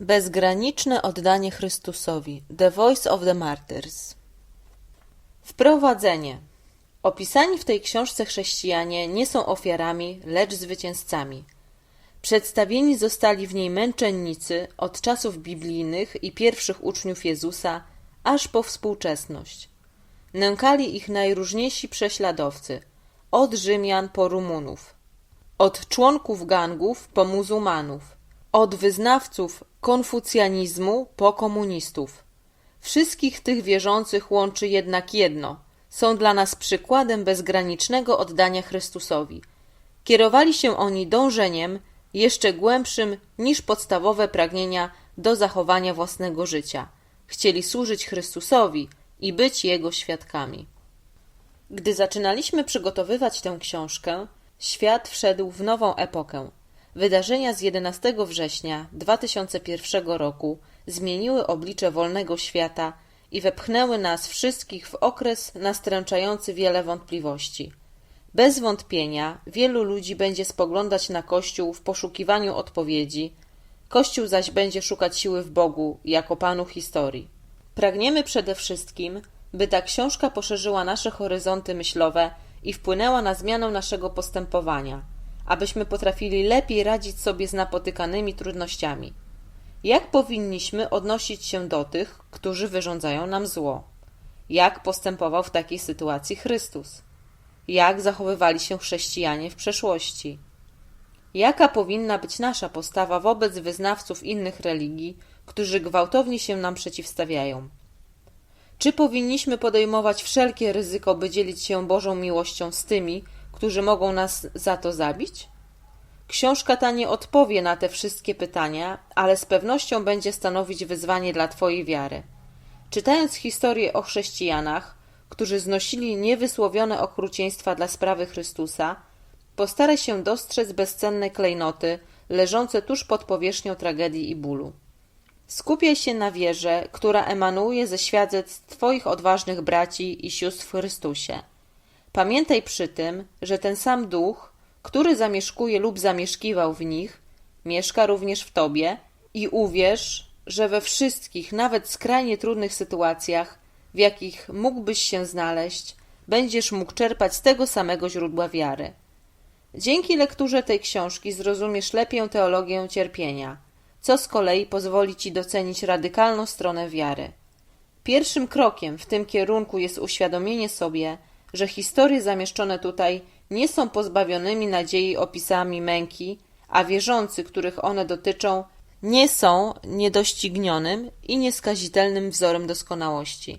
Bezgraniczne oddanie Chrystusowi The Voice of the Martyrs Wprowadzenie Opisani w tej książce chrześcijanie nie są ofiarami, lecz zwycięzcami. Przedstawieni zostali w niej męczennicy od czasów biblijnych i pierwszych uczniów Jezusa, aż po współczesność. Nękali ich najróżniejsi prześladowcy, od Rzymian po Rumunów, od członków gangów po muzułmanów, od wyznawców konfucjanizmu po komunistów. Wszystkich tych wierzących łączy jednak jedno są dla nas przykładem bezgranicznego oddania Chrystusowi. Kierowali się oni dążeniem jeszcze głębszym niż podstawowe pragnienia do zachowania własnego życia. Chcieli służyć Chrystusowi i być Jego świadkami. Gdy zaczynaliśmy przygotowywać tę książkę, świat wszedł w nową epokę. Wydarzenia z 11 września 2001 roku zmieniły oblicze wolnego świata i wepchnęły nas wszystkich w okres nastręczający wiele wątpliwości. Bez wątpienia wielu ludzi będzie spoglądać na Kościół w poszukiwaniu odpowiedzi, Kościół zaś będzie szukać siły w Bogu jako Panu historii. Pragniemy przede wszystkim, by ta książka poszerzyła nasze horyzonty myślowe i wpłynęła na zmianę naszego postępowania, abyśmy potrafili lepiej radzić sobie z napotykanymi trudnościami. Jak powinniśmy odnosić się do tych, którzy wyrządzają nam zło? Jak postępował w takiej sytuacji Chrystus? Jak zachowywali się chrześcijanie w przeszłości? Jaka powinna być nasza postawa wobec wyznawców innych religii, którzy gwałtownie się nam przeciwstawiają? Czy powinniśmy podejmować wszelkie ryzyko, by dzielić się Bożą miłością z tymi, którzy mogą nas za to zabić? Książka ta nie odpowie na te wszystkie pytania, ale z pewnością będzie stanowić wyzwanie dla Twojej wiary. Czytając historię o chrześcijanach, którzy znosili niewysłowione okrucieństwa dla sprawy Chrystusa, postaraj się dostrzec bezcenne klejnoty leżące tuż pod powierzchnią tragedii i bólu. Skupiaj się na wierze, która emanuje ze świadectw Twoich odważnych braci i sióstr w Chrystusie. Pamiętaj przy tym, że ten sam duch, który zamieszkuje lub zamieszkiwał w nich, mieszka również w Tobie i uwierz, że we wszystkich, nawet skrajnie trudnych sytuacjach, w jakich mógłbyś się znaleźć, będziesz mógł czerpać z tego samego źródła wiary. Dzięki lekturze tej książki zrozumiesz lepiej teologię cierpienia, co z kolei pozwoli ci docenić radykalną stronę wiary. Pierwszym krokiem w tym kierunku jest uświadomienie sobie, że historie zamieszczone tutaj nie są pozbawionymi nadziei opisami męki, a wierzący, których one dotyczą, nie są niedoścignionym i nieskazitelnym wzorem doskonałości.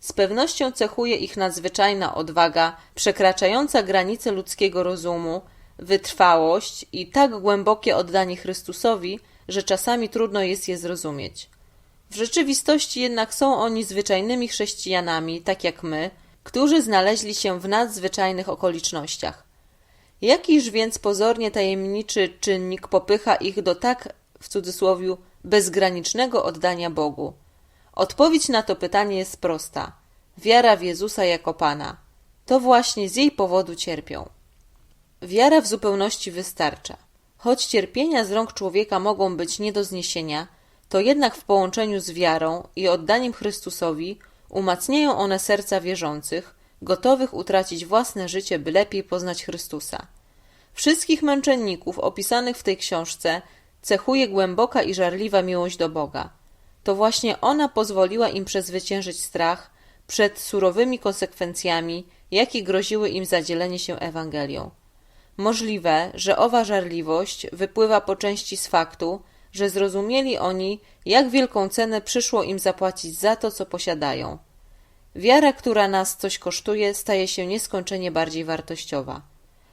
Z pewnością cechuje ich nadzwyczajna odwaga, przekraczająca granice ludzkiego rozumu, wytrwałość i tak głębokie oddanie Chrystusowi, że czasami trudno jest je zrozumieć. W rzeczywistości jednak są oni zwyczajnymi chrześcijanami, tak jak my, którzy znaleźli się w nadzwyczajnych okolicznościach. Jakiż więc pozornie tajemniczy czynnik popycha ich do tak, w cudzysłowie, bezgranicznego oddania Bogu? Odpowiedź na to pytanie jest prosta. Wiara w Jezusa jako Pana. To właśnie z jej powodu cierpią. Wiara w zupełności wystarcza. Choć cierpienia z rąk człowieka mogą być nie do zniesienia, to jednak w połączeniu z wiarą i oddaniem Chrystusowi umacniają one serca wierzących, gotowych utracić własne życie, by lepiej poznać Chrystusa. Wszystkich męczenników opisanych w tej książce cechuje głęboka i żarliwa miłość do Boga. To właśnie ona pozwoliła im przezwyciężyć strach przed surowymi konsekwencjami, jakie groziły im zadzielenie się Ewangelią. Możliwe, że owa żarliwość wypływa po części z faktu, że zrozumieli oni, jak wielką cenę przyszło im zapłacić za to, co posiadają. Wiara, która nas coś kosztuje, staje się nieskończenie bardziej wartościowa.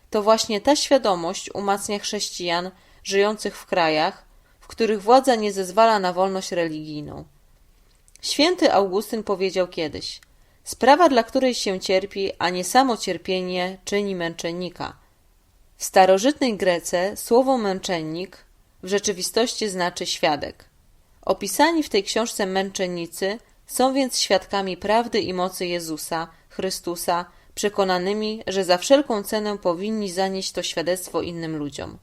To właśnie ta świadomość umacnia chrześcijan żyjących w krajach, w których władza nie zezwala na wolność religijną. Święty Augustyn powiedział kiedyś: Sprawa, dla której się cierpi, a nie samo cierpienie, czyni męczennika. W starożytnej Grece słowo męczennik w rzeczywistości znaczy świadek. Opisani w tej książce męczennicy są więc świadkami prawdy i mocy Jezusa, Chrystusa, przekonanymi, że za wszelką cenę powinni zanieść to świadectwo innym ludziom.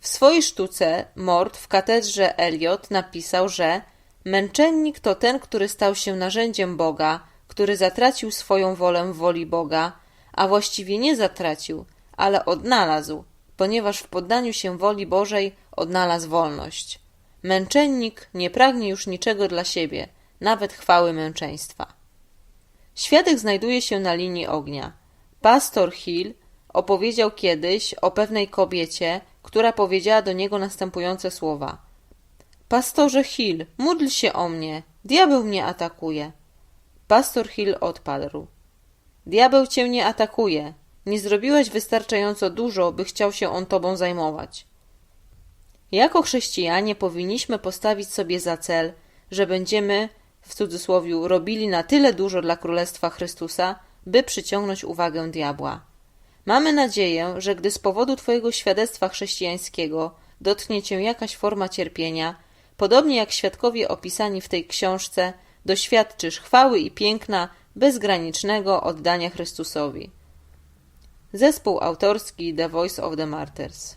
W swojej sztuce Mort w katedrze Eliot napisał, że męczennik to ten, który stał się narzędziem Boga, który zatracił swoją wolę w woli Boga, a właściwie nie zatracił, ale odnalazł, ponieważ w poddaniu się woli Bożej odnalazł wolność. Męczennik nie pragnie już niczego dla siebie, nawet chwały męczeństwa. Świadek znajduje się na linii ognia. Pastor Hill opowiedział kiedyś o pewnej kobiecie, która powiedziała do niego następujące słowa: Pastorze Hill, módl się o mnie, diabeł mnie atakuje. Pastor Hill odparł: Diabeł cię nie atakuje. Nie zrobiłeś wystarczająco dużo, by chciał się on tobą zajmować. Jako chrześcijanie powinniśmy postawić sobie za cel, że będziemy, w cudzysłowie, robili na tyle dużo dla Królestwa Chrystusa, by przyciągnąć uwagę diabła. Mamy nadzieję, że gdy z powodu Twojego świadectwa chrześcijańskiego dotknie Cię jakaś forma cierpienia, podobnie jak świadkowie opisani w tej książce, doświadczysz chwały i piękna bezgranicznego oddania Chrystusowi. Zespół autorski The Voice of the Martyrs